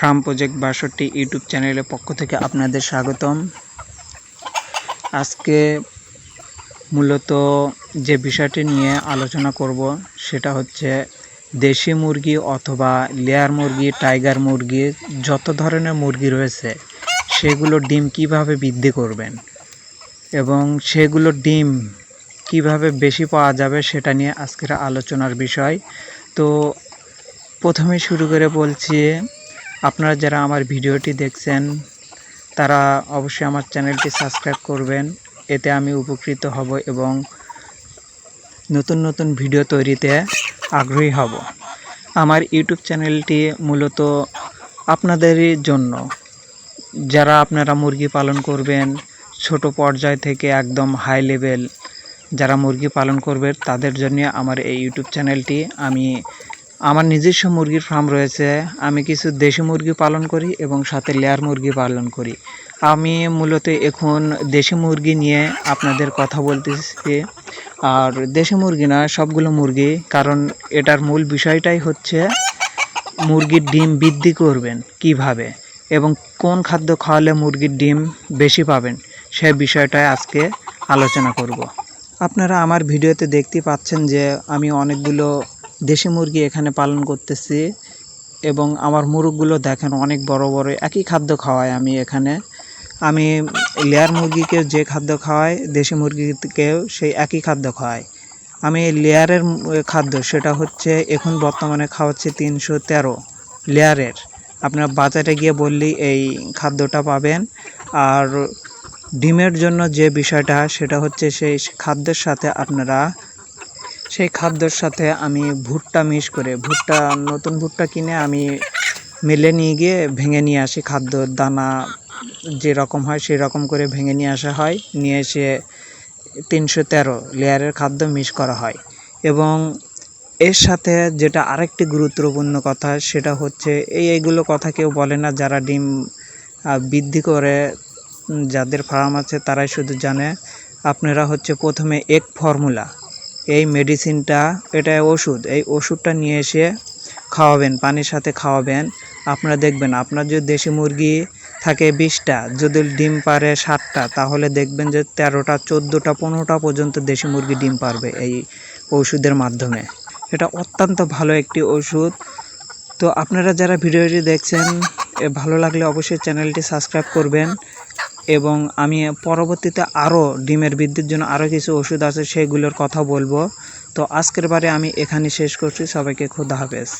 Farm project বাষট্টি YouTube চ্যানেলের পক্ষ থেকে আপনাদের স্বাগতম। আজকে মূলত যে বিষয়টি নিয়ে আলোচনা করব, সেটা হচ্ছে দেশি মুরগি অথবা লেয়ার মুরগি, টাইগার মুরগি, যত ধরনের মুরগি রয়েছে, সেগুলো ডিম কীভাবে বৃদ্ধি করবেন এবং সেগুলোর ডিম কীভাবে বেশি পাওয়া যাবে, সেটা নিয়ে আজকের আলোচনার বিষয়। তো প্রথমে শুরু করে বলছি আপনারা যারা আমার ভিডিওটি দেখছেন, তারা অবশ্যই আমার চ্যানেলটি সাবস্ক্রাইব করবেন। এতে আমি উপকৃত হব এবং নতুন নতুন ভিডিও তৈরিতে আগ্রহী হব। আমার ইউটিউব চ্যানেলটি মূলত আপনাদেরই জন্য। যারা আপনারা মুরগি পালন করবেন, ছোট পর্যায় থেকে একদম হাই লেভেল যারা মুরগি পালন করবে, তাদের জন্য আমার এই ইউটিউব চ্যানেলটি আমি আমার নিজস্ব মুরগির ফার্ম রয়েছে। আমি কিছু দেশি মুরগি পালন করি এবং সাথে লেয়ার মুরগি পালন করি। আমি মূলত এখন দেশি মুরগি নিয়ে আপনাদের কথা বলতেছি। আর দেশি মুরগি না, সবগুলো মুরগি, কারণ এটার মূল বিষয়টাই হচ্ছে মুরগির ডিম বৃদ্ধি করবেন কীভাবে এবং কোন খাদ্য খাওয়ালে মুরগির ডিম বেশি পাবেন সে বিষয়টাই আজকে আলোচনা করব। আপনারা আমার ভিডিওতে দেখতে পাচ্ছেন যে আমি অনেকগুলো দেশি মুরগি এখানে পালন করতেছি এবং আমার মুরগগুলো দেখেন অনেক বড় বড়, একই খাদ্য খাওয়াই আমি এখানে। আমি লেয়ার মুরগিকে যে খাদ্য খাওয়াই, দেশি মুরগিকেও সেই একই খাদ্য খাওয়াই। আমি লেয়ারের খাদ্য সেটা হচ্ছে এখন বর্তমানে খাওয়াচ্ছি তিনশো তেরো লেয়ারের। আপনারা বাজারে গিয়ে বললেই এই খাদ্যটা পাবেন। আর ডিমের জন্য যে বিষয়টা, সেটা হচ্ছে সেই খাদ্যের সাথে আপনারা সেই খাদ্যের সাথে আমি ভুট্টা মিশ করে, ভুট্টা, নতুন ভুট্টা কিনে আমি মেলে নিয়ে গিয়ে ভেঙে নিয়ে আসি খাদ্যর দানা যেরকম হয় সেই রকম করে ভেঙে নিয়ে আসা হয়। নিয়ে এসে তিনশো তেরো লেয়ারের খাদ্য মিশ করা হয়। এবং এর সাথে যেটা আরেকটি গুরুত্বপূর্ণ কথা সেটা হচ্ছে এই এইগুলো কথা কেউ বলে না, যারা ডিম বৃদ্ধি করে যাদের ফার্ম আছে তারাই শুধু জানে। আপনারা হচ্ছে প্রথমে এক ফর্মুলা এই মেডিসিনটা এটা ওষুধ, এই ওষুধটা নিয়ে এসে খাওয়াবেন, পানির সাথে খাওয়াবেন। আপনারা দেখবেন, আপনার যদি দেশি মুরগি থাকে বিশটা, যদি ডিম পারে ষাটটা তাহলে দেখবেন যে তেরোটা, চোদ্দোটা, পনেরোটা পর্যন্ত দেশি মুরগি ডিম পারবে এই ওষুধের মাধ্যমে। এটা অত্যন্ত ভালো একটি ওষুধ তো আপনারা যারা ভিডিওটি দেখছেন ভালো লাগলে অবশ্যই চ্যানেলটি সাবস্ক্রাইব করবেন। এবং আমি পরবর্তীতে আরও ডিমের বৃদ্ধির জন্য আরও কিছু ওষুধ আছে, সেগুলোর কথা বলব। তো আজকের বারে আমি এখানে শেষ করছি। সবাইকে খুদা হাফেজ।